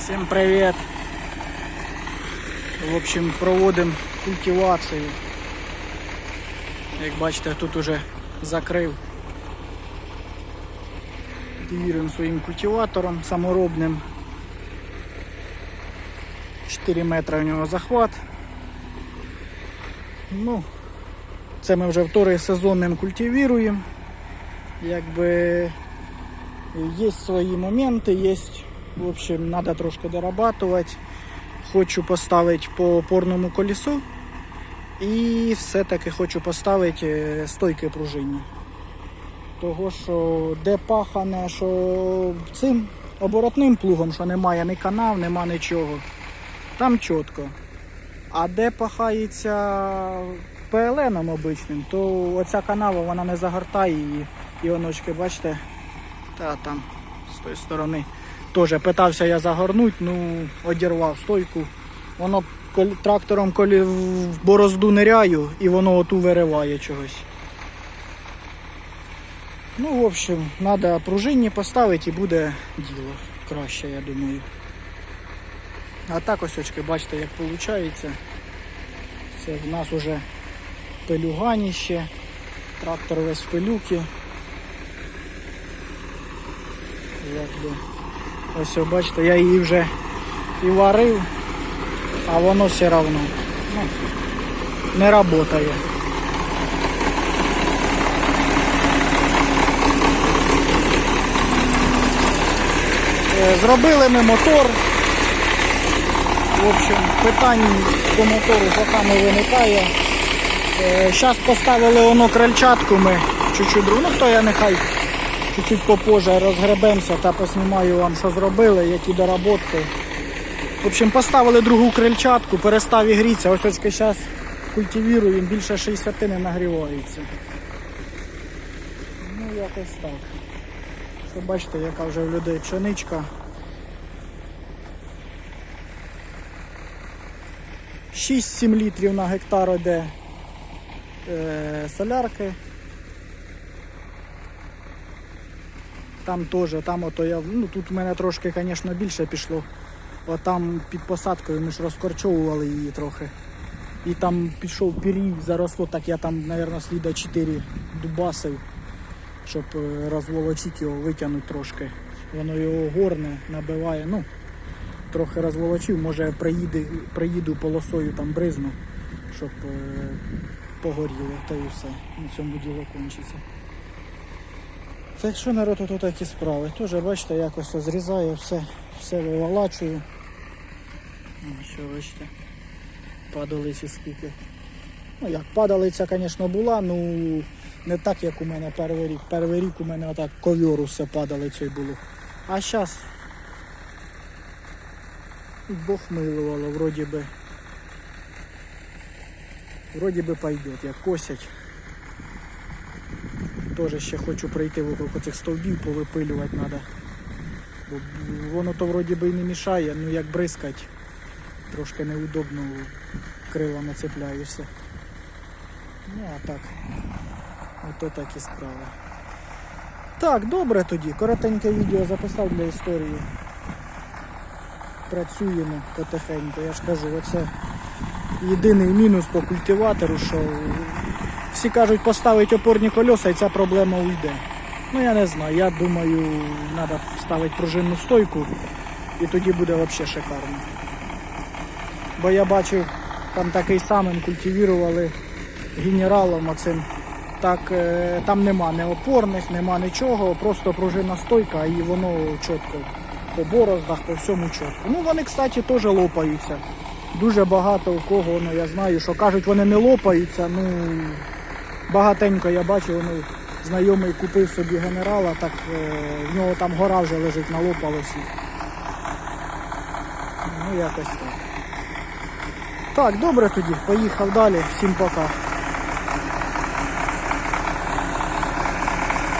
Всім привіт! В общем, проводимо культивацію. Як бачите, тут уже закрив. Культивуємо своїм культиватором саморобним. 4 метри у нього захват. Ну, це ми вже вторий сезон ним культивуємо. Якби є свої моменти, є, в общем, треба трошки дорабатувати. Хочу поставити по опорному колесу і все-таки хочу поставити е, стойки пружинні. Того, що де пахане, що цим оборотним плугом, що немає ні канав, нема нічого. Там чітко. А де пахається ПЛНом обичним, то оця канава вона не загортає її. І оночки, бачите, та там з тої сторони. Теж питався я загорнути, ну одірвав стойку. Воно трактором коли в борозду ниряю і воно оту вириває чогось. Ну, в общем, треба пружинні поставити і буде діло краще, я думаю. А так ось очки, бачите, як виходить. Це в нас уже пилюганіще, трактор весь в пилюки. Якби. Ось бачите, я її вже і варив, а воно все одно ну, не працює. Е, Зробили ми мотор. В общем, питань по мотору поки не виникає. Зараз поставили воно крильчатку ми чуть-чуть друг. Ну хто я нехай чуть-чуть попозже розгребемося та поснімаю вам, що зробили, які доработки. В общем, поставили другу крильчатку, перестав і грітися. Ось очки зараз культивіруємо, більше 60 не нагрівається. Ну, якось так. Що бачите, яка вже в людей пшеничка. 6-7 літрів на гектар іде е, солярки. Там теж, там ото я, ну тут в мене трошки, звісно, більше пішло. От там під посадкою ми ж розкорчовували її трохи. І там пішов пірій, заросло, так я там, мабуть, сліда 4 дубасив, щоб е, розволочити його, витягнути трошки. Воно його горне, набиває. Ну, трохи розволочив, може приїду, приїду полосою там бризну, щоб е, погоріло, та і все. На цьому діло кончиться. Так що народ тут такі справи. Теж бачите, якось зрізаю, все, все виволачую. Що бачите, падалиці скільки. Ну як падалиця, звісно, була, ну не так, як у мене перший рік. Перший рік у мене отак ковьору все падалицею було. А зараз Бог милувало, вроді би. Вроді би пойдет, як косять. Теж ще хочу пройти вокруг цих стовбів, повипилювати треба. Бо воно то вроді би і не мішає, ну як бризкать, трошки неудобно крилами цепляєшся. Ну а так, ото такі справи. Так, добре тоді. Коротеньке відео записав для історії. Працюємо потихеньку, я ж кажу, оце єдиний мінус по культиватору, що всі кажуть поставити опорні колеса і ця проблема уйде. Ну я не знаю, я думаю, треба ставити пружинну стойку і тоді буде взагалі шикарно. Бо я бачив, там такий самим культивірували генералом оцим. Так, е, там нема ні опорних, нема нічого, просто пружинна стойка і воно чітко по бороздах, по всьому чітко. Ну вони, кстати, теж лопаються. Дуже багато у кого, ну я знаю, що кажуть, вони не лопаються. Ну багатенько я бачив, ну, знайомий купив собі генерала, так е, в нього там гора вже лежить, налопалось їх. Ну якось так. Так, добре тоді, поїхав далі. Всім пока.